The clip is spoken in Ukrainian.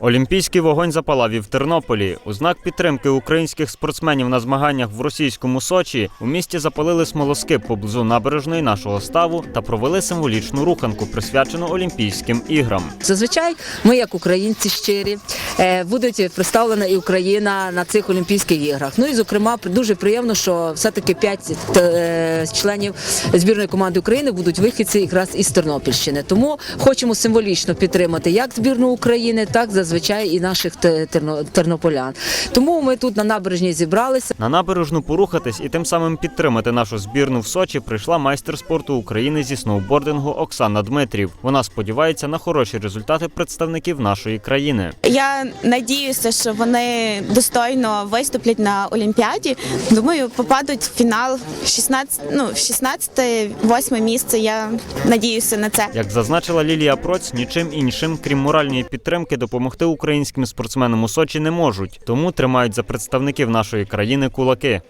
Олімпійський вогонь запалав і в Тернополі. У знак підтримки українських спортсменів на змаганнях в російському Сочі у місті запалили смолоскип поблизу набережної нашого ставу та провели символічну руханку, присвячену Олімпійським іграм. Зазвичай ми, як українці щирі, е, будуть представлена і Україна на цих Олімпійських іграх. Ну і зокрема, дуже приємно, що все-таки п'ять е, членів збірної команди України будуть вихідці якраз із Тернопільщини. Тому хочемо символічно підтримати як збірну України, так зазвичай і наших те- тернополян. Тому ми тут на набережній зібралися. На набережну порухатись і тим самим підтримати нашу збірну в Сочі прийшла майстер спорту України зі сноубордингу Оксана Дмитрів. Вона сподівається на хороші результати представників нашої країни. Я надіюся, що вони достойно виступлять на Олімпіаді. Думаю, попадуть в фінал 16, ну, 16 8 місце. Я надіюся на це. Як зазначила Лілія Проць, нічим іншим, крім моральної підтримки, допомогти українським спортсменам у Сочі не можуть, тому тримають за представників нашої країни кулаки.